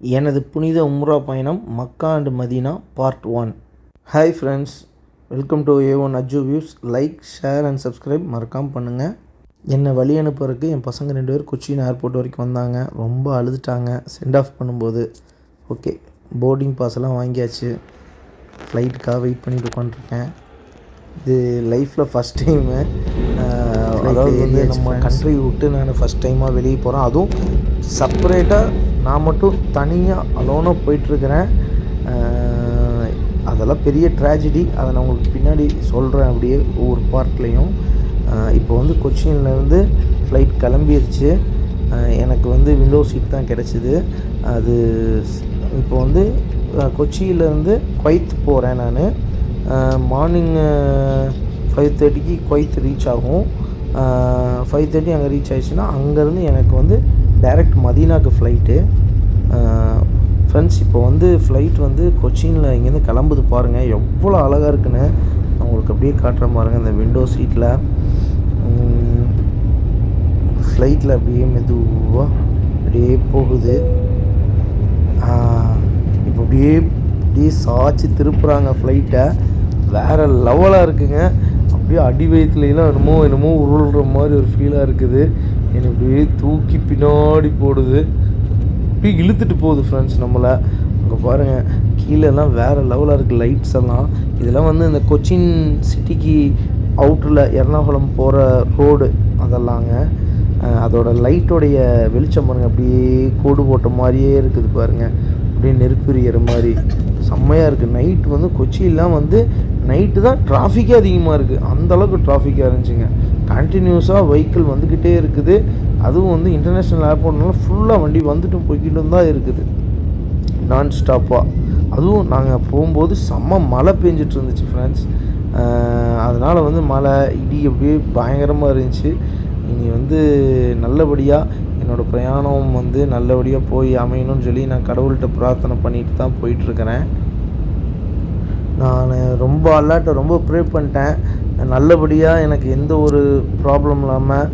எனது புனித உம்ரா பயணம் Mecca and Medina part one. Hi friends welcome to A one Aju views like share and subscribe மறக்காமல் பண்ணுங்கள் என்னை வழி அனுப்புறதுக்கு என் பசங்க ரெண்டு பேர் கொச்சின் ஏர்போர்ட் வரைக்கும் வந்தாங்க. ரொம்ப அழுதுட்டாங்க. சென்ட் ஆஃப் பண்ணும்போது. ஓகே போர்டிங் பாஸ் எல்லாம் வாங்கியாச்சு. ஃப்ளைட்டுக்காக வெயிட் பண்ணிட்டு உட்காந்துருக்கேன் இது லைஃப்பில் ஃபஸ்ட் டைமு அதாவது வந்து நம்ம கண்ட்ரி விட்டு நான் ஃபஸ்ட் டைமாக வெளியே போகிறேன் அதுவும் செப்பரேட்டாக நான் மட்டும் தனியாக அலோனாக போயிட்டுருக்கிறேன். அதெல்லாம் பெரிய ட்ராஜடி அதை நான் உங்களுக்கு பின்னாடி சொல்கிறேன் அப்படியே ஒவ்வொரு பார்ட்லேயும் இப்போ வந்து கொச்சின்லேருந்து ஃப்ளைட் கிளம்பிருச்சு. எனக்கு வந்து விண்டோ சீட் தான் கிடச்சிது. அது இப்போ வந்து கொச்சியிலேருந்து குவைத் போகிறேன் நான். மார்னிங் ஃபைவ் தேர்ட்டிக்கு குவைத் ரீச் ஆகும். ஃபைவ் தேர்ட்டி அங்கே ரீச் ஆயிடுச்சுன்னா அங்கேருந்து எனக்கு வந்து டைரக்ட் மதீனாக்கு ஃப்ளைட்டு ஃப்ரெண்ட்ஸ் இப்போ வந்து ஃப்ளைட் வந்து கொச்சினில் இங்கேருந்து கிளம்புது பாருங்கள் எவ்வளோ அழகாக இருக்குன்னு நான் உங்களுக்கு அப்படியே காட்டுறேன் பாருங்கள் இந்த விண்டோ சீட்டில் ஃப்ளைட்டில் அப்படியே மெதுவாக அப்படியே போகுது. இப்போ அப்படியே அப்படியே சாய்ச்சி திருப்புறாங்க ஃப்ளைட்டை வேறு லெவலாக இருக்குங்க. அப்படியே அடி வயிற்றுலாம் என்னமோ என்னமோ உருள்ற மாதிரி ஒரு ஃபீலாக இருக்குது. என்னை அப்படியே தூக்கி பின்னாடி போடுது. அப்படியே இழுத்துட்டு போகுது ஃப்ரெண்ட்ஸ் நம்மளை. அங்கே பாருங்கள் கீழெல்லாம் வேறு லெவலாக இருக்குது லைட்ஸ் எல்லாம். இதெல்லாம் வந்து இந்த கொச்சின் சிட்டிக்கு அவுட்டரில் எர்ணாகுளம் போகிற ரோடு அதெல்லாங்க. அதோட லைட்டோடைய வெளிச்சம் பாருங்கள் அப்படியே கோடு போட்ட மாதிரியே இருக்குது பாருங்கள் அப்படியே நெருப்பிரியற மாதிரி. செம்மையாக இருக்குது நைட் வந்து கொச்சியெல்லாம் வந்து நைட்டு தான் டிராஃபிக்கே அதிகமாக இருக்குது அந்தளவுக்கு டிராஃபிக்காக இருந்துச்சுங்க. கண்டினியூஸாக வெஹிக்கிள் வந்துக்கிட்டே இருக்குது. அதுவும் வந்து இன்டர்நேஷ்னல் ஏர்போர்ட்னால ஃபுல்லாக வண்டி வந்துட்டும் போய்கிட்டும் தான் இருக்குது. நான் ஸ்டாப்பாக அதுவும் நாங்கள் போகும்போது செம்ம மழை பெஞ்சிட்டு இருந்துச்சு ஃப்ரெண்ட்ஸ் அதனால் வந்து மழை இடி அப்படியே பயங்கரமாக இருந்துச்சு. இனி வந்து நல்லபடியாக என்னோடய பிரயாணம் வந்து நல்லபடியாக போய் அமையணும்னு சொல்லி நான் கடவுள்கிட்ட பிரார்த்தனை பண்ணிட்டு தான் போயிட்டுருக்கிறேன் நான் ரொம்ப அல்லாட்ட ரொம்ப ப்ரே பண்ணிட்டேன். நல்லபடியாக எனக்கு எந்த ஒரு ப்ராப்ளம் இல்லாமல்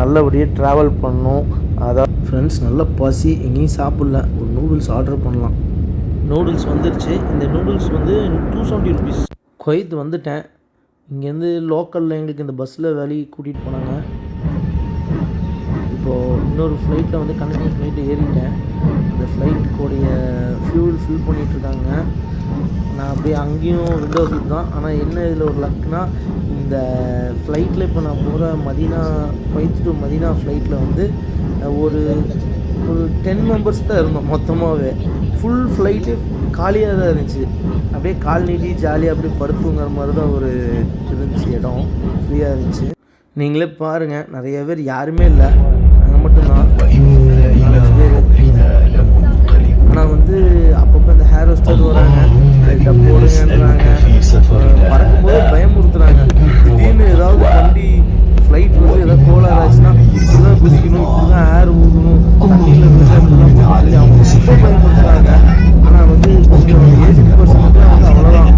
நல்லபடியாக ட்ராவல் பண்ணணும் அதான் ஃப்ரெண்ட்ஸ் நல்ல பசி எங்கேயும் சாப்பிடல. ஒரு நூடுல்ஸ் ஆர்டர் பண்ணலாம். நூடுல்ஸ் வந்துருச்சு. இந்த நூடுல்ஸ் வந்து டூ செவன்ட்டி ருபீஸ் கொய்த் வந்துட்டேன். இங்கேருந்து லோக்கலில் எங்களுக்கு இந்த பஸ்ஸில் வேலையை கூட்டிகிட்டு போனாங்க. இப்போது இன்னொரு ஃப்ளைட்டில் வந்து கண்டினியூ ஃப்ளைட்டு ஏறிட்டேன். அந்த ஃப்ளைட்டுக்குடைய ஃபியூல் ஃபில் பண்ணிகிட்ருக்காங்க நான் அப்படியே அங்கேயும் விண்டோ சீட் தான். ஆனால் என்ன இதில் ஒரு லக்னா இந்த ஃப்ளைட்டில் இப்போ நான் போகிற மதீனா குவைத் டு மதீனா ஃப்ளைட்டில் வந்து ஒரு ஒரு டென் மெம்பர்ஸ் தான் இருந்தோம் மொத்தமாகவே ஃபுல் ஃப்ளைட்டு காலியாக தான் இருந்துச்சு. அப்படியே கால் நீட்டி ஜாலியாக அப்படியே படுத்துங்கிற மாதிரி தான் ஒரு இருந்துச்சு இடம். ஃப்ரீயாக இருந்துச்சு. நீங்களே பாருங்கள் நிறைய பேர் யாருமே இல்லை. ஹோஸ்டர் வராங்க. லைட்டாக போடுங்கன்றாங்க பறக்கும்போது பயமுறுத்துறாங்க. திடீர்னு ஏதாவது வண்டி ஃப்ளைட் வந்து ஏதாவது கோளாறு ஆச்சுன்னா இப்படிதான் குதிக்கணும் இப்படிதான் ஏர் ஊதணும் தண்ணியில் பண்ணி அவங்க ரொம்ப பயமுறுத்துறாங்க. ஆனால் வந்து கொஞ்சம் ஏஜ் பர்சனுக்குலாம் வந்து அவ்வளோதான்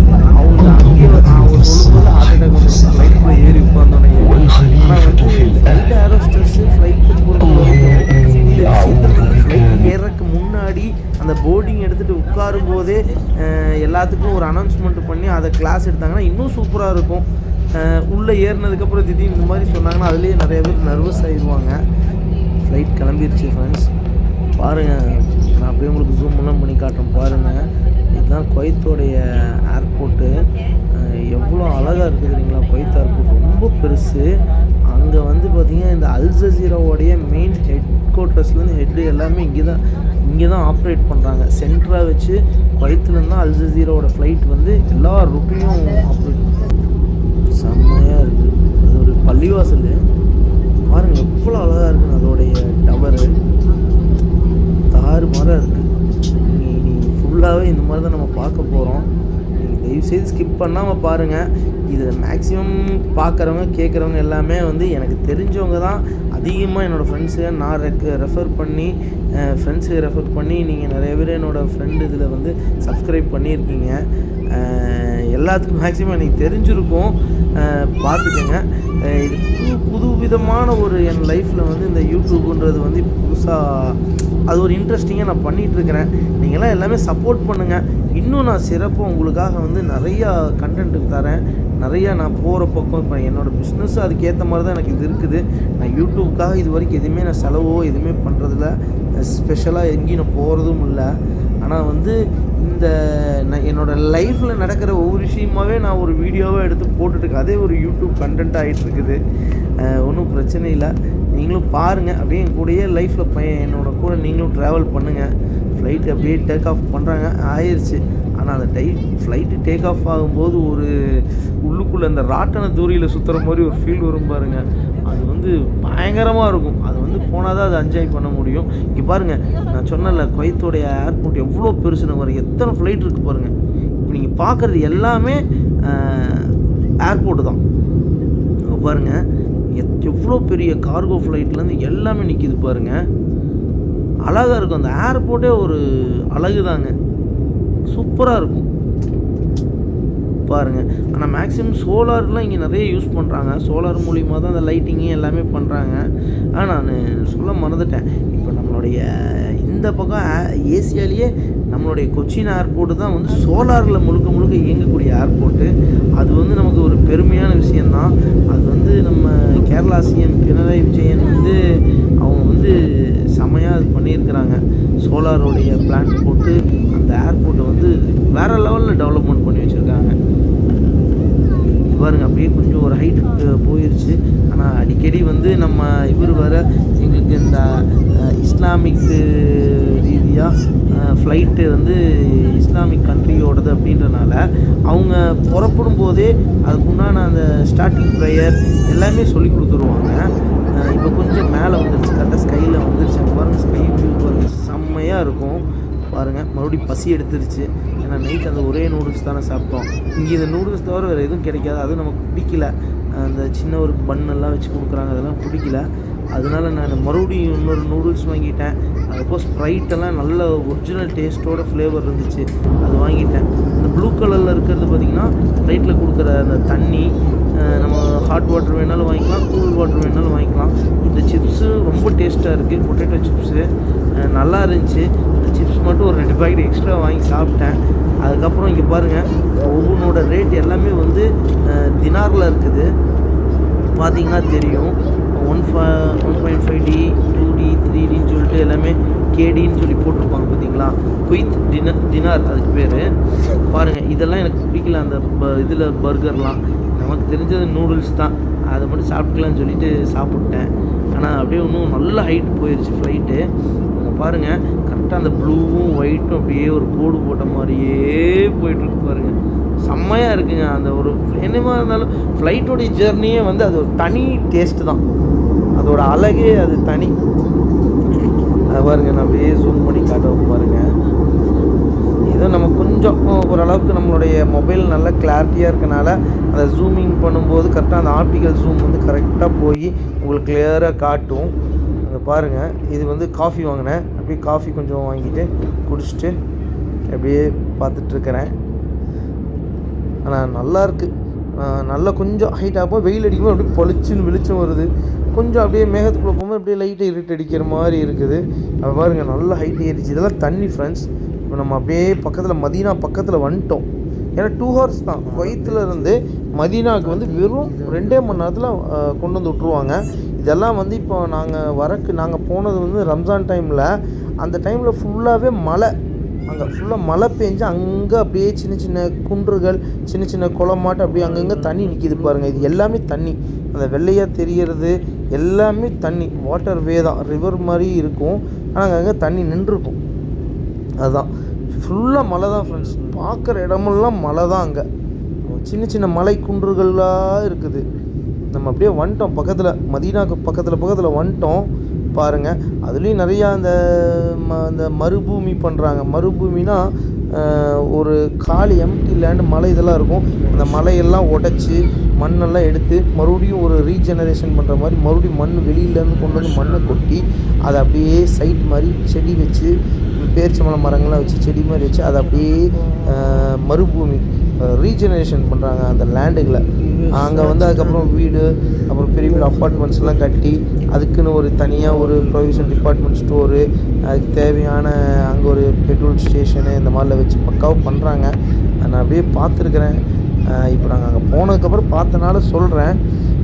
எல்லாத்துக்கும் ஒரு அனௌன்ஸ்மெண்ட் பண்ணி அதை கிளாஸ் எடுத்தாங்கன்னா இன்னும் சூப்பராக இருக்கும். உள்ளே ஏறினதுக்கப்புறம் திடீர்னு இந்த மாதிரி சொன்னாங்கன்னா அதுலேயே நிறைய பேர் நர்வஸ் ஆகிடுவாங்க ஃப்ளைட் கிளம்பிருச்சு ஃப்ரெண்ட்ஸ் பாருங்கள் நான் அப்படியே உங்களுக்கு ஜூம் எல்லாம் பண்ணி காட்டுறேன். பாருங்கள் இதுதான் குவைத்தோடைய ஏர்போர்ட்டு எவ்வளோ அழகாக இருக்குது தெரியுங்களா? குவைத் ஏர்போர்ட் ரொம்ப பெருசு. அங்கே வந்து பார்த்திங்கன்னா இந்த அல் ஜசீராவோடைய மெயின் ஹெட் குவார்ட்டர்ஸ்லேருந்து ஹெட்டு எல்லாமே இங்கே தான் இங்கே தான் ஆப்ரேட் பண்ணுறாங்க சென்டராக வச்சு குவைத்துலேருந்து அல் ஜசீராவோட ஃப்ளைட் வந்து எல்லா ரூட்லேயும் ஆப்ரேட் செம்மையாக இருக்குது அது ஒரு பள்ளிவாசல். பாருங்கள் எவ்வளோ அழகாக இருக்குன்னு அதோடைய டவரு தாறு மாதிரி இருக்குது நீ நீ ஃபுல்லாகவே இந்த மாதிரி தான் நம்ம பார்க்க போகிறோம் தயவுசெய்து ஸ்கிப் பண்ணாமல் பாருங்கள் இதில் மேக்ஸிமம் பார்க்குறவங்க கேட்குறவங்க எல்லாமே வந்து எனக்கு தெரிஞ்சவங்க தான். அதிகமாக என்னோடய ஃப்ரெண்ட்ஸு நான் ரெக் ரெஃபர் பண்ணி ஃப்ரெண்ட்ஸுக்கு ரெஃபர் பண்ணி நீங்கள் நிறைய பேர் என்னோடய ஃப்ரெண்டு இதில் வந்து சப்ஸ்கிரைப் பண்ணியிருக்கீங்க. எல்லாத்துக்கும் மேக்ஸிமம் எனக்கு தெரிஞ்சிருக்கும். பார்த்துக்கோங்க. இது புது புது விதமான ஒரு என் லைஃப்பில் வந்து இந்த யூடியூப்புன்றது வந்து புதுசாக அது ஒரு இன்ட்ரெஸ்டிங்காக நான் பண்ணிகிட்ருக்கிறேன் நீங்களாம் எல்லாமே சப்போர்ட் பண்ணுங்கள் இன்னும் நான் சிறப்பாக உங்களுக்காக வந்து நிறையா கண்டென்ட்டுக்கு தரேன். நிறையா நான் போகிற பக்கம் இப்போ என்னோடய பிஸ்னஸ் அதுக்கேற்ற மாதிரி தான் எனக்கு இது இருக்குது. நான் யூடியூப்காக இது வரைக்கும் எதுவுமே நான் செலவோ எதுவுமே பண்ணுறதில்ல ஸ்பெஷலாக எங்கேயும் நான் போகிறதும் இல்லை. ஆனால் வந்து இந்த நான் என்னோடய லைஃப்பில் நடக்கிற ஒவ்வொரு விஷயமாவே நான் ஒரு வீடியோவாக எடுத்து போட்டுட்டுருக்கேன். அதே ஒரு யூடியூப் கண்டென்ட் ஆகிட்டு இருக்குது ஒன்றும் பிரச்சனை இல்லை. நீங்களும் பாருங்கள் அப்படியே என் கூடயே லைஃப்பில் பையன் என்னோட கூட நீங்களும் ட்ராவல் பண்ணுங்கள் ஃப்ளைட் அப்படியே டேக் ஆஃப் பண்ணுறாங்க ஆயிடுச்சு ஆனால் அந்த டை ஃப்ளைட்டு டேக் ஆஃப் ஆகும்போது ஒரு உள்ளுக்குள்ளே அந்த ராட்டன தூரியில் சுற்றுற மாதிரி ஒரு ஃபீல் வரும் பாருங்கள் அது வந்து பயங்கரமாக இருக்கும். அது வந்து போனால் தான் அதை என்ஜாய் பண்ண முடியும். இங்கே பாருங்கள் நான் சொன்னல குவைத்தோடைய ஏர்போர்ட் எவ்வளோ பெருசுன்னு பாருங்கள் எத்தனை ஃப்ளைட் இருக்குது பாருங்கள் இப்போ நீங்கள் பார்க்குறது எல்லாமே ஏர்போர்ட்டு தான். அங்கே பாருங்கள் எத் எவ்வளோ பெரிய கார்கோ ஃப்ளைட்லேருந்து எல்லாமே நிற்கிது பாருங்கள் அழகாக இருக்கும். அந்த ஏர்போர்ட்டே ஒரு அழகு தாங்க சூப்பராக இருக்கும். பாருங்கள் ஆனால் மேக்ஸிமம் சோலார்லாம் இங்கே நிறைய யூஸ் பண்ணுறாங்க சோலார் மூலிமா தான் அந்த லைட்டிங்கு எல்லாமே பண்ணுறாங்க ஆனால் நான் சொல்ல மறந்துட்டேன். இப்போ நம்மளுடைய இந்த பக்கம் ஏசியாலேயே நம்மளுடைய கொச்சின் ஏர்போர்ட்டு தான் வந்து சோலாரில் முழுக்க முழுக்க இயங்கக்கூடிய ஏர்போர்ட்டு அது வந்து நமக்கு ஒரு பெருமையான விஷயந்தான் அது வந்து நம்ம கேரளா சிஎம் பினராயி விஜயன் வந்து அவங்க வந்து செம்மையாக இது பண்ணியிருக்கிறாங்க. சோலாருடைய பிளான் போட்டு அந்த ஏர்போர்ட்டை வந்து வேறு லெவலில் டெவலப்மெண்ட் பண்ணி வச்சுருக்காங்க. பாருங்க அப்படியே கொஞ்சம் ஒரு ஹைட்டுக்கு போயிடுச்சு ஆனால் அடிக்கடி வந்து நம்ம இவர் வர எங்களுக்கு இந்த இஸ்லாமிக்கு இஸ்லாமிக் ரீதியாக ஃப்ளைட்டு வந்து இஸ்லாமிக் கண்ட்ரியோடது அப்படின்றனால அவங்க புறப்படும் போதே அதுக்குண்டான அந்த ஸ்டார்டிங் ப்ரேயர் எல்லாமே சொல்லி கொடுத்துருவாங்க. இப்போ கொஞ்சம் மேலே வந்துருச்சு கரெக்டாக ஸ்கையில் வந்துருச்சு. பாருங்கள் ஸ்கை வியூ பாருங்கள் செம்மையாக இருக்கும். பாருங்கள் மறுபடியும் பசி எடுத்துருச்சு. ஏன்னா நைட் அந்த ஒரே நூடுல்ஸ் தானே சாப்பிட்டோம். இங்கே இந்த நூடுல்ஸ் தவிர வேறு எதுவும் கிடைக்காது. அதுவும் நமக்கு பிடிக்கல. அந்த சின்ன ஒரு பன்னெல்லாம் வச்சு கொடுக்குறாங்க. அதெல்லாம் பிடிக்கல. அதனால நான் மறுபடியும் இன்னொரு நூடுல்ஸ் வாங்கிட்டேன். அதுக்கப்புறம் ஸ்ப்ரைட்டெல்லாம் நல்ல ஒரிஜினல் டேஸ்ட்டோட ஃப்ளேவர் இருந்துச்சு. அது வாங்கிட்டேன். இந்த ப்ளூ கலரில் இருக்கிறது பார்த்திங்கன்னா ஸ்ப்ரைட்டில் கொடுக்குற அந்த தண்ணி நம்ம ஹாட் வாட்டர் வேணாலும் வாங்கிக்கலாம். கூல் வாட்டர் வேணாலும் வாங்கிக்கலாம். இந்த சிப்ஸு ரொம்ப டேஸ்ட்டாக இருக்குது பொட்டேட்டோ சிப்ஸு நல்லா இருந்துச்சு. சிப்ஸ் மட்டும் ஒரு ரெண்டு பாக்கெட் எக்ஸ்ட்ரா வாங்கி சாப்பிட்டேன். அதுக்கப்புறம் இங்கே பாருங்கள் ஒவ்வொன்றோட ரேட் எல்லாமே வந்து தினாரில் இருக்குது. பார்த்தீங்கன்னா தெரியும். One five one point five T two T three டின்னு சொல்லிட்டு எல்லாமே கேடின்னு சொல்லி போட்டிருப்பாங்க பார்த்தீங்களா குயித் டினர் டினார் அதுக்கு பேர். பாருங்கள் இதெல்லாம் எனக்கு பிடிக்கல அந்த ப இதில் பர்கர்லாம். நமக்கு தெரிஞ்சது நூடுல்ஸ் தான். அதை மட்டும் சாப்பிட்டுக்கலாம்னு சொல்லிட்டு சாப்பிட்டேன். ஆனால் அப்படியே இன்னும் நல்ல ஹைட் போயிடுச்சு ஃப்ளைட்டு அங்கே பாருங்கள் கரெக்டாக அந்த ப்ளூவும் ஒயிட்டும் அப்படியே ஒரு கோடு போட்ட மாதிரியே போயிட்டுருக்கு பாருங்கள் செம்மையாக இருக்குங்க. அந்த ஒரு என்னமா இருந்தாலும் ஃப்ளைட்டோடைய ஜேர்னியே வந்து அது ஒரு தனி டேஸ்ட்டு தான். அதோட அழகே அது தனி. அது பாருங்க நான் அப்படியே ஜூம் பண்ணி காட்டவும் பாருங்க. ஏதோ நம்ம கொஞ்சம் ஓரளவுக்கு நம்மளுடைய மொபைல் நல்ல கிளாரிட்டியாக இருக்கனால அதை ஜூமிங் பண்ணும்போது கரெக்டாக அந்த ஆப்டிக்கல் ஜூம் வந்து கரெக்டாக போய் உங்களுக்கு கிளியராக காட்டும். அங்கே பாருங்கள் இது வந்து காஃபி வாங்கினேன். அப்படியே காஃபி கொஞ்சம் வாங்கிட்டு குடிச்சிட்டு அப்படியே பார்த்துட்ருக்கிறேன். ஆனால் நல்லா இருக்குது நல்லா கொஞ்சம் ஹைட் வெயில் அடிக்கும்போது அப்படியே பொழிச்சுன்னு வெளிச்சம் வருது. கொஞ்சம் அப்படியே மேகத்துக்குள்ளே போகும்போது அப்படியே லைட்டாக இருட்டு அடிக்கிற மாதிரி இருக்குது. அப்போ பாருங்கள் நல்லா ஹைட் ஏறிச்சு இதெல்லாம் தண்ணி ஃப்ரெண்ட்ஸ் இப்போ நம்ம அப்படியே பக்கத்தில் மதீனா பக்கத்தில் வந்துட்டோம். ஏன்னா டூ ஹவர்ஸ் தான். குவைத்தில் இருந்து மதீனாவுக்கு வந்து வெறும் ரெண்டே மணி நேரத்தில் கொண்டு வந்து விட்ருவாங்க இதெல்லாம் வந்து இப்போ நாங்கள் வரக்கு நாங்கள் போனது வந்து ரம்ஜான் டைமில் அந்த டைமில் ஃபுல்லாகவே மழை. அங்கே ஃபுல்லாக மழை பெஞ்சு அங்கே அப்படியே சின்ன சின்ன குன்றுகள் சின்ன சின்ன குளமாட்டம் அப்படியே அங்கங்கே தண்ணி நிற்கிது பாருங்கள் இது எல்லாமே தண்ணி. அந்த வெள்ளையாக தெரிகிறது எல்லாமே தண்ணி. வாட்டர் வே தான். ரிவர் மாதிரி இருக்கும். ஆனால் அங்கங்கே தண்ணி நின்றுருக்கும் அதுதான் ஃபுல்லாக மலை தான் ஃப்ரெண்ட்ஸ் பார்க்குற இடமெல்லாம் மலை தான் அங்கே. சின்ன சின்ன மலை குன்றுகளாக இருக்குது. நம்ம அப்படியே வந்துட்டோம். பக்கத்தில் மதீனாக்கு பக்கத்தில் பக்கத்தில் வந்துட்டோம். பாருங்கள் அதுலேயும் நிறையா அந்த ம அந்த மறுபூமி பண்ணுறாங்க மறுபூமினா ஒரு காலி எம்டி லேண்டு மலை இதெல்லாம் இருக்கும். அந்த மலையெல்லாம் உடச்சி மண்ணெல்லாம் எடுத்து மறுபடியும் ஒரு ரீஜெனரேஷன் பண்ணுற மாதிரி மறுபடியும் மண் வெளியிலேருந்து கொண்டு வந்து மண்ணை கொட்டி அதை அப்படியே சைட் மாதிரி செடி வச்சு பேரிச்சம்பழம் மரங்கள்லாம் வச்சு செடி மாதிரி வச்சு அதை அப்படியே மறுபூமி ரீஜெனரேஷன் பண்ணுறாங்க அந்த லேண்டுகளை அங்கே வந்து அதுக்கப்புறம் வீடு அப்புறம் பெரிய பெரிய அப்பார்ட்மெண்ட்ஸ்லாம் கட்டி அதுக்குன்னு ஒரு தனியாக ஒரு ப்ரொவிஷன் டிபார்ட்மெண்ட் ஸ்டோரு அதுக்கு தேவையான அங்கே ஒரு பெட்ரோல் ஸ்டேஷனு இந்த மாதிரிலாம் வச்சு பக்காவாக பண்ணுறாங்க நான் அப்படியே பார்த்துருக்குறேன். இப்போ நாங்கள் அங்கே போனதுக்கப்புறம் பார்த்தனால சொல்கிறேன்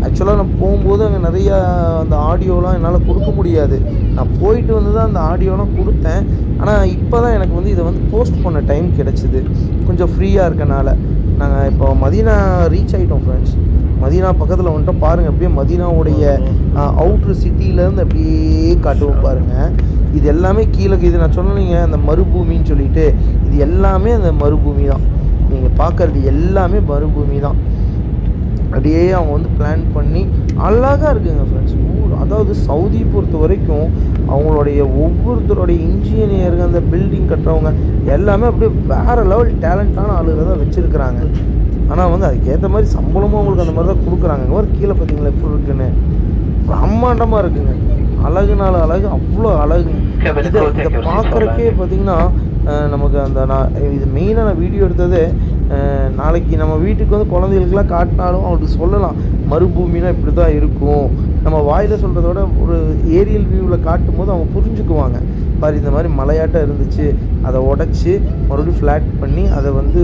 ஆக்சுவலாக நான் போகும்போது அங்கே நிறையா அந்த ஆடியோலாம் என்னால் கொடுக்க முடியாது. நான் போயிட்டு வந்து தான் அந்த ஆடியோலாம் கொடுத்தேன். ஆனால் இப்போ தான் எனக்கு வந்து இதை வந்து போஸ்ட் பண்ண டைம் கிடச்சிது. கொஞ்சம் ஃப்ரீயாக இருக்கனால. நாங்கள் இப்போ மதீனா ரீச் ஆகிட்டோம் ஃப்ரெண்ட்ஸ் மதீனா பக்கத்தில் வந்துட்டோம் பாருங்கள் அப்படியே மதீனாவுடைய அவுட்ரு சிட்டியிலேருந்து அப்படியே காட்டுவோம் பாருங்கள் இது எல்லாமே கீழே இது நான் சொன்னீங்க அந்த மறுபூமின்னு சொல்லிட்டு இது எல்லாமே அந்த மறுபூமி தான். நீங்கள் பார்க்குறது எல்லாமே மறுபூமி தான். அப்படியே அவங்க வந்து பிளான் பண்ணி அழகாக இருக்குங்க ஃப்ரெண்ட்ஸ் அதாவது சவுதி பொறுத்த வரைக்கும் அவங்களுடைய ஒவ்வொருத்தருடைய இன்ஜினியருங்க அந்த பில்டிங் கட்டுறவங்க எல்லாமே அப்படியே வேறு லெவல் டேலண்டான ஆளுகளை தான் வச்சுருக்குறாங்க. ஆனால் வந்து அதுக்கேற்ற மாதிரி சம்பளமும் அவங்களுக்கு அந்த மாதிரி தான் கொடுக்குறாங்க. இங்கே ஒரு கீழே பார்த்தீங்களா எப்படி இருக்குன்னு? பிரம்மாண்டமாக இருக்குங்க. அழகுனால அழகு அவ்வளோ அழகுங்க. இதை இதை பார்க்குறக்கே பார்த்தீங்கன்னா நமக்கு அந்த நான் இது மெயினாக நான் வீடியோ எடுத்தது நாளைக்கு நம்ம வீட்டுக்கு வந்து குழந்தைகளுக்குலாம் காட்டினாலும் அவங்களுக்கு சொல்லலாம். மறுபூமினா இப்படி தான் இருக்கும். நம்ம வாயில் சொல்கிறத விட ஒரு ஏரியல் வியூவில் காட்டும் போது அவங்க புரிஞ்சுக்குவாங்க. பாரு இந்த மாதிரி மலையாட்டம் இருந்துச்சு. அதை உடச்சி மறுபடியும் ஃப்ளாட் பண்ணி அதை வந்து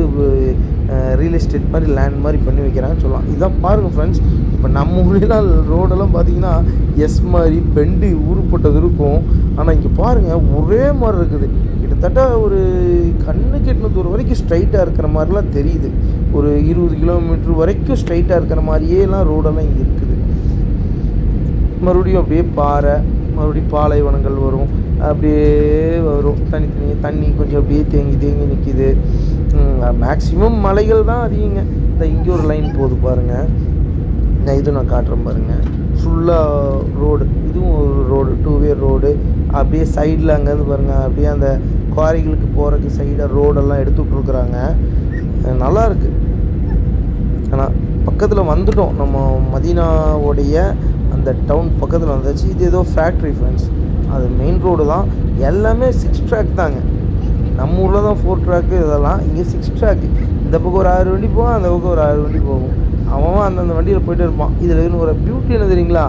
ரியல் எஸ்டேட் மாதிரி லேண்ட் மாதிரி பண்ணி வைக்கிறாங்கன்னு சொல்லலாம் இதான் பாருங்கள் ஃப்ரெண்ட்ஸ் இப்போ நம்ம ஊர்லாம் ரோடெல்லாம் பார்த்தீங்கன்னா எஸ் மாதிரி பெண்டு உருப்பட்டது இருக்கும். ஆனால் இங்கே பாருங்கள் ஒரே மாதிரி இருக்குது. கிட்டத்தட்ட ஒரு கண்ணு கெட்டின தூரம் வரைக்கும் ஸ்ட்ரைட்டாக இருக்கிற மாதிரிலாம் தெரியுது. ஒரு இருபது கிலோமீட்டர் வரைக்கும் ஸ்ட்ரைட்டாக இருக்கிற மாதிரியேலாம் ரோடெல்லாம் இங்கே இருக்குது. மறுபடியும் அப்படியே பாறை மறுபடியும் பாலைவனங்கள் வரும். அப்படியே வரும். தனித்தனி தண்ணி கொஞ்சம் அப்படியே தேங்கி தேங்கி நிற்கிது மேக்ஸிமம் மலைகள் தான் அதிகங்க. இந்த இங்கே ஒரு லைன் போகுது பாருங்கள் நான் இது நான் காட்டுறேன் பாருங்கள் ஃபுல்லாக ரோடு இதுவும் ஒரு ரோடு டூ வே ரோடு அப்படியே சைடில் அங்கேருந்து பாருங்கள் அப்படியே அந்த குவாரிகளுக்கு போகிறதுக்கு சைடாக ரோடெல்லாம் எடுத்து விட்ருக்குறாங்க நல்லா இருக்குது ஆனால் பக்கத்தில் வந்துட்டோம். நம்ம மதீனாவுடைய அந்த டவுன் பக்கத்தில் வந்துச்சு. இது ஏதோ ஃபேக்ட்ரி ஃப்ரெண்ட்ஸ் அது மெயின் ரோடு தான். எல்லாமே சிக்ஸ் ட்ராக் தாங்க. நம்ம ஊரில் தான் ஃபோர் ட்ராக்கு இதெல்லாம். இங்கே சிக்ஸ் ட்ராக்கு இந்த பக்கம் ஒரு ஆறு வண்டி போகும் அந்த பக்கம் ஒரு ஆறு வண்டி போகும். அவன் அவன் அந்தந்த வண்டியில் போயிட்டு இருப்பான். இதில் இருந்து ஒரு பியூட்டி என்ன தெரியுங்களா?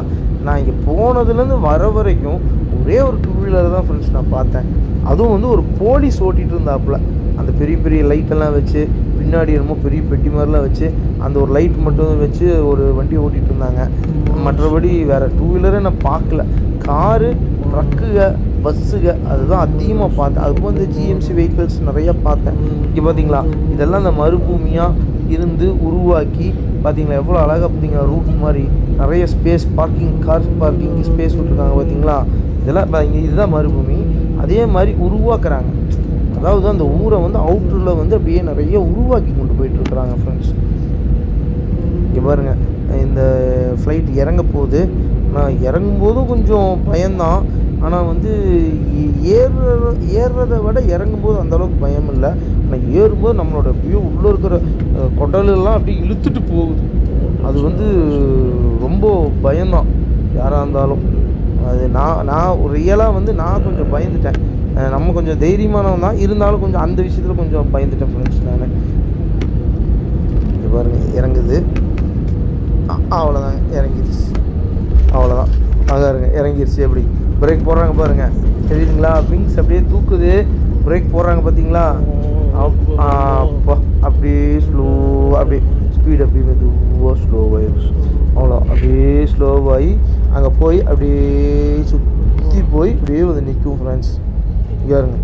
நான் இங்கே போனதுலேருந்து வர வரைக்கும் ஒரே ஒரு டூ வீலர் தான் ஃப்ரெண்ட்ஸ் நான் பார்த்தேன். அதுவும் வந்து ஒரு போலீஸ் ஓட்டிகிட்டு இருந்தாப்புல. அந்த பெரிய பெரிய லைட்டெல்லாம் வச்சு பின்னாடி என்னமோ பெரிய பெட்டி மாதிரிலாம் வச்சு அந்த ஒரு லைட் மட்டும் வச்சு ஒரு வண்டி ஓட்டிகிட்டு இருந்தாங்க. மற்றபடி வேறு டூ வீலரை நான் பார்க்கல. காரு ட்ரக்குக பஸ்ஸுக அதுதான் அதிகமாக பார்த்தேன். அதுக்கும் வந்து ஜிஎம்சி வெஹிக்கிள்ஸ் நிறையா பார்த்தேன். இங்கே பார்த்தீங்களா இதெல்லாம் அந்த மறுபூமியாக இருந்து உருவாக்கி பார்த்தீங்களா எவ்வளோ அழகாக பார்த்தீங்களா ரூட் மாதிரி நிறைய space parking car parking space விட்ருக்காங்க பார்த்தீங்களா இதெல்லாம் இதுதான் மறுபூமி. அதே மாதிரி உருவாக்குறாங்க. அதாவது அந்த ஊரை வந்து அவுட்டரில் வந்து அப்படியே நிறைய உருவாக்கி கொண்டு போயிட்டுருக்குறாங்க ஃப்ரெண்ட்ஸ் இங்கே பாருங்க இந்த ஃப்ளைட் இறங்க போகுது. ஆனால் இறங்கும்போதும் கொஞ்சம் பயம்தான். ஆனால் வந்து ஏ- ஏறுற ஏறுறதை விட இறங்கும்போது அந்தளவுக்கு பயம் இல்லை. ஆனால் ஏறும்போது நம்மளோட வியூ உள்ளே இருக்கிற அஹ், குடலெல்லாம் அப்படியே இழுத்துட்டு போகுது. அது வந்து ரொம்ப பயம்தான். யாராக இருந்தாலும். அது நான் நான் ரியலாக வந்து நான் கொஞ்சம் பயந்துட்டேன். நம்ம கொஞ்சம் தைரியமானவன் தான் இருந்தாலும் கொஞ்சம் அந்த விஷயத்தில் கொஞ்சம் பயந்துட்டேன் ஃப்ரெண்ட்ஸ் நான். இங்க பாருங்க இறங்குது. அவ்வளோதாங்க இறங்கிடுச்சு அவ்வளோதான் அங்கே இருங்க இறங்கிடுச்சு எப்படி? பிரேக் போடுறாங்க பாருங்கள் தெரியுதுங்களா? விங்ஸ் அப்படியே தூக்குது. பிரேக் போடுறாங்க பார்த்தீங்களா அப்- அப்பா அப்படியே ஸ்லோ அப்படியே ஸ்பீடு அப்படியே மெதுவாக ஸ்லோவாகிடும் அவ்வளோ அப்படியே ஸ்லோவாகி அங்கே போய் அப்படியே சுற்றி போய் அப்படியே வந்து நிற்கும் ஃப்ரெண்ட்ஸ் இங்கே இருங்க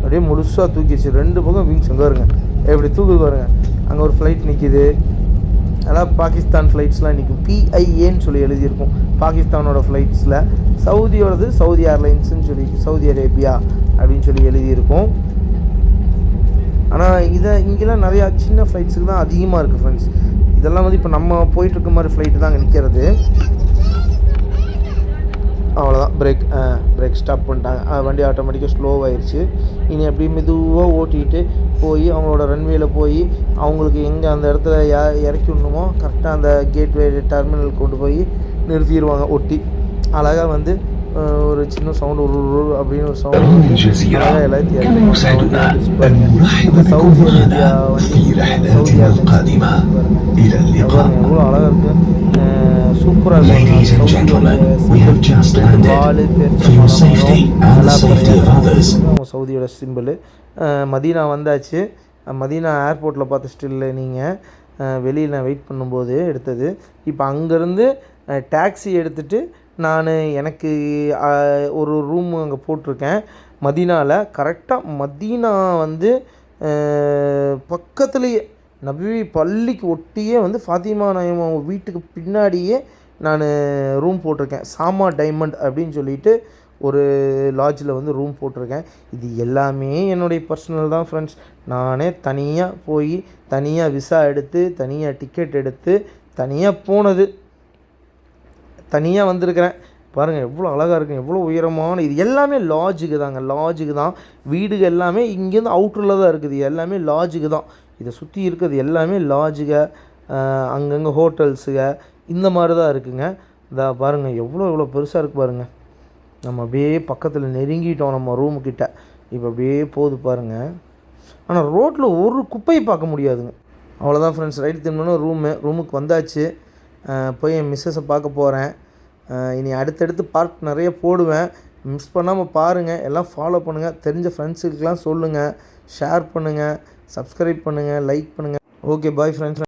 அப்படியே முழுசாக தூக்கிடுச்சு ரெண்டு பக்கம் விங்ஸ் இங்கே இருங்க எப்படி தூக்கு பாருங்க. அங்கே ஒரு ஃப்ளைட் நிற்கிது அதெல்லாம் பாகிஸ்தான் ஃப்ளைட்ஸ்லாம் நிற்கும் பிஐஏன்னு சொல்லி எழுதியிருக்கும். பாகிஸ்தானோட ஃப்ளைட்ஸில் சவுதியோடது சவுதி ஏர்லைன்ஸுன்னு சொல்லி சவுதி அரேபியா அப்படின்னு சொல்லி எழுதியிருக்கும். ஆனால் இதை இங்கெல்லாம் நிறையா சின்ன ஃப்ளைட்ஸுக்கு தான் அதிகமாக இருக்குது ஃப்ரெண்ட்ஸ் இதெல்லாம் வந்து இப்போ நம்ம போயிட்டுருக்க மாதிரி ஃப்ளைட்டு தான் அங்கே நிற்கிறது அவ்வளோதான் பிரேக் பிரேக் ஸ்டாப் பண்ணிட்டாங்க. வண்டி ஆட்டோமேட்டிக்காக ஸ்லோவாயிருச்சு இனி அப்படியே மெதுவாக ஓட்டிகிட்டு போய் அவங்களோட ரன்வேயில் போய் அவங்களுக்கு எங்கே அந்த இடத்துல யா இறக்கி விடணுமோ கரெக்டாக அந்த கேட்வே டெர்மினல் கொண்டு போய் நிறுத்திடுவாங்க ஒட்டி. அழகாக வந்து ஒரு சின்ன சவுண்ட் ஒரு அப்படின்னு ஒரு சவுண்ட் எல்லாத்தையும் சவுதி அரேபியா வந்து சவுதி அரேபியா எவ்வளோ அழகாக இருக்கு. சூப்பராக இருக்கு. சவுதியோட சிம்பிள் மதீனா வந்தாச்சு. மதீனா ஏர்போர்ட்டில் பார்த்து ஸ்டில்ல நீங்கள் வெளியில் வெயிட் பண்ணும்போது எடுத்தது. இப்போ அங்கேருந்து டாக்ஸி எடுத்துகிட்டு நான் எனக்கு ஒரு ரூம் அங்கே போட்டிருக்கேன். மதீனாவில் கரெக்டாக மதீனா வந்து பக்கத்துலேயே நபி பள்ளிக்கு ஒட்டியே வந்து ஃபாத்திமா நாயம் அவங்க வீட்டுக்கு பின்னாடியே நான் ரூம் போட்டிருக்கேன். சாமா டைமண்ட் அப்படின்னு சொல்லிட்டு ஒரு லாட்ஜில் வந்து ரூம் போட்டிருக்கேன். இது எல்லாமே என்னுடைய பர்சனல் தான் ஃப்ரெண்ட்ஸ் நானே தனியாக போய் தனியாக விசா எடுத்து தனியாக டிக்கெட் எடுத்து தனியாக போனது. தனியாக வந்திருக்கிறேன். பாருங்கள் எவ்வளோ அழகாக இருக்கும் எவ்வளோ உயரமான இது. எல்லாமே லாஜுக்கு தாங்க லாஜுக்கு தான். வீடுக எல்லாமே இங்கேருந்து அவுட்டரில் தான் இருக்குது. எல்லாமே லாட்ஜுக்கு தான். இதை சுற்றி இருக்கிறது எல்லாமே லாஜுக அங்கங்கே ஹோட்டல்ஸுக இந்த மாதிரி தான் இருக்குங்க. இந்த பாருங்கள் எவ்வளோ எவ்வளோ பெருசாக இருக்குது பாருங்கள் நம்ம அப்படியே பக்கத்தில் நெருங்கிட்டோம் நம்ம ரூமுக்கிட்ட இப்போ அப்படியே போகுது பாருங்கள் ஆனால் ரோட்டில் ஒரு குப்பையை பார்க்க முடியாதுங்க. அவ்வளோதான் ஃப்ரெண்ட்ஸ் ரைட் திரும்பணும் ரூமு ரூமுக்கு வந்தாச்சு. போய் என் மிஸ்ஸஸை பார்க்க போகிறேன் இனி அடுத்தடுத்து பார்ட் நிறைய போடுவேன். மிஸ் பண்ணாமல் பாருங்கள் எல்லாம் ஃபாலோ பண்ணுங்கள் தெரிஞ்ச ஃப்ரெண்ட்ஸுக்கெலாம் சொல்லுங்கள் ஷேர் பண்ணுங்கள் சப்ஸ்கிரைப் பண்ணுங்கள் லைக் பண்ணுங்கள் ஓகே பாய் ஃப்ரெண்ட்ஸ்